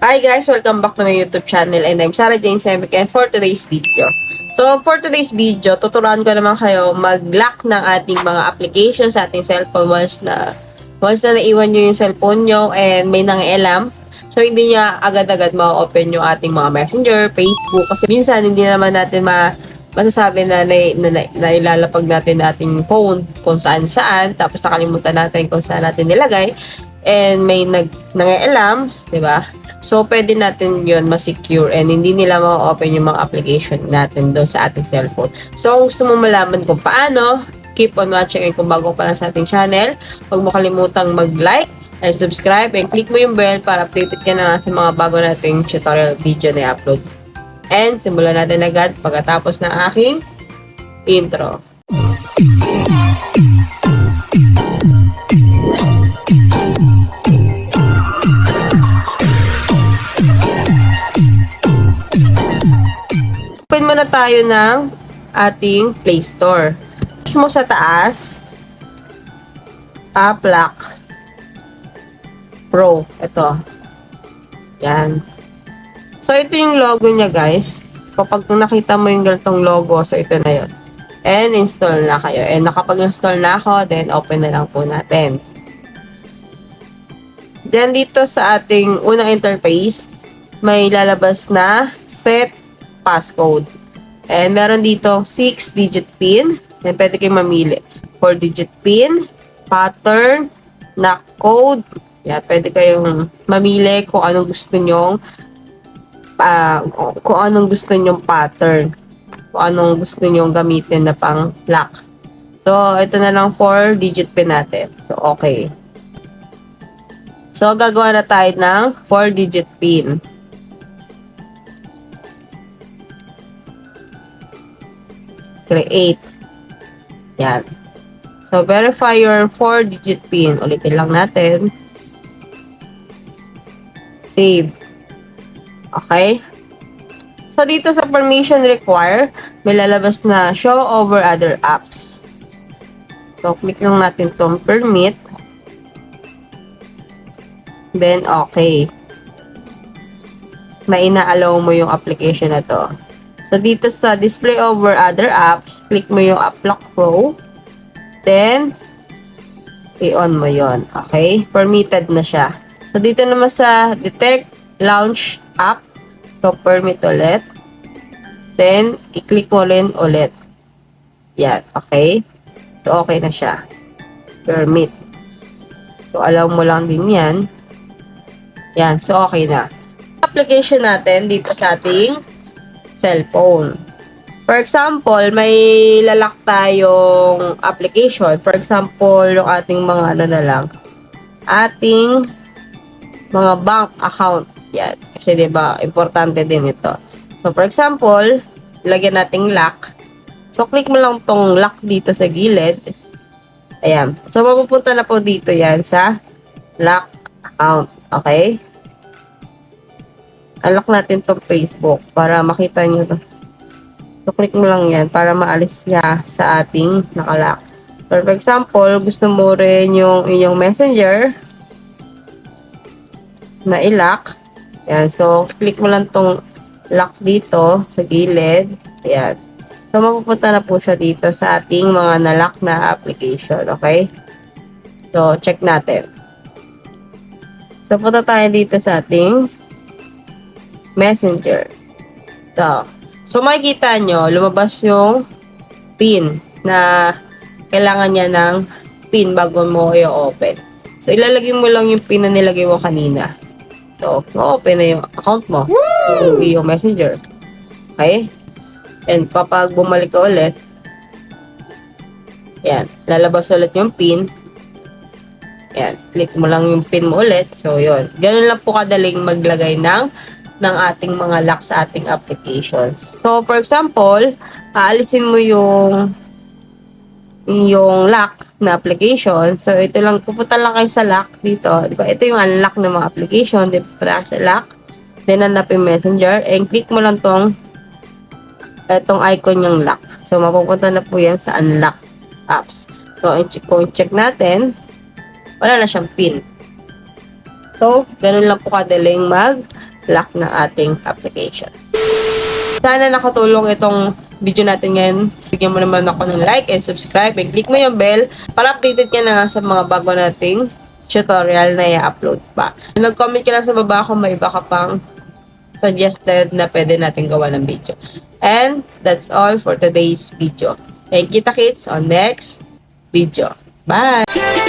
Hi guys! Welcome back to my YouTube channel and I'm Sarah Jane Semic and for today's video. So for today's video, tuturuan ko naman kayo mag-lock ng ating mga applications sa ating cellphone once na once na naiwan nyo yung cellphone nyo and may nangaialam. So hindi niya agad-agad ma-open yung ating mga messenger, Facebook kasi minsan hindi naman natin ma masasabi na, na, na, na, na ilalapag natin ating phone kung saan saan tapos nakalimutan natin kung saan natin nilagay and may nag nangaialam, 'di ba? So, pwede natin yun ma-secure and hindi nila ma-open yung mga application natin doon sa ating cellphone. So, kung gusto mo malaman kung paano, keep on watching and kung bago pa lang sa ating channel, huwag mo kalimutang mag-like and subscribe and click mo yung bell para updated ka na sa mga bago nating tutorial video na i-upload. And, simulan natin agad pagkatapos ng aking intro. Muna tayo ng ating Play Store. Push mo sa taas. Lock Pro. Ito. Yan. So, ito yung logo niya, guys. Kapag nakita mo yung ganitong logo, so ito na yun. And install na kayo. And nakapag-install na ako, then open na lang po natin. Then, dito sa ating unang interface, may lalabas na set passcode. And meron dito 6-digit PIN. Then pwede kayong mamili. 4-digit PIN, pattern, knock code. Yan, pwede kayong mamili kung anong gusto nyong ah, kung anong gusto nyong pattern. Kung anong gusto nyong gamitin na pang lock. So, ito na lang 4-digit PIN natin. So, okay. So, gagawa na tayo ng 4-digit PIN. Create. Yan. So, verify your 4-digit PIN. Ulitin lang natin. Save. Okay? So, dito sa permission require, may lalabas na show over other apps. So, click lang natin tong permit. Then, okay. Na ina-allow mo yung application na to. So, dito sa display over other apps, click mo yung App Lock Pro. Then, i-on mo yon Okay? Permitted na siya. So, dito naman sa detect launch app. So, permit ulit. Then, i-click mo rin ulit. Yan. Okay? So, okay na siya. Permit. So, allow mo lang din yan. Yan. So, okay na. Application natin dito sa ating cellphone. For example, may lalak tayong application. For example, yung ating mga ano na lang, ating mga bank account. Yan. Kasi 'di ba importante din ito. So, for example, lagyan nating lock. So, click mo lang tong lock dito sa gilid. Ayan. So, mapupunta na po dito yan sa lock account. Okay? Unlock natin tong Facebook para makita nyo to. So, click mo lang yan para maalis niya sa ating nakalock. For example, gusto mo rin yung inyong messenger na i-lock. Yan. So, click mo lang tong lock dito sa gilid. Ayan. So, mapupunta na po siya dito sa ating mga nalock na application. Okay? So, check natin. So, punta tayo dito sa ating messenger. So, so makikita nyo, lumabas yung pin na kailangan niya ng pin bago mo i-open. So, ilalagay mo lang yung pin na nilagay mo kanina. So, ma-open na yung account mo. Yung, yung messenger. Okay? And kapag bumalik ka ulit, yan, lalabas ulit yung pin. Yan, click mo lang yung pin mo ulit. So, yun. Ganun lang po kadaling maglagay ng ng ating mga lock sa ating applications. So, for example, aalisin mo yung yung lock na application. So, ito lang, pupunta lang kayo sa lock dito. Di ba? Ito yung unlock ng mga application. Di ba? sa lock. Then, hanap yung messenger. And click mo lang tong itong icon yung lock. So, mapupunta na po yan sa unlock apps. So, kung check natin, wala na siyang pin. So, ganun lang po kadaling mag lock ng ating application. Sana nakatulong itong video natin ngayon. Bigyan mo naman ako ng like and subscribe and click mo yung bell para updated ka na sa mga bago nating tutorial na i-upload pa. Mag-comment ka lang sa baba kung may iba ka pang suggested na pwede natin gawa ng video. And that's all for today's video. And kita kits on next video. Bye!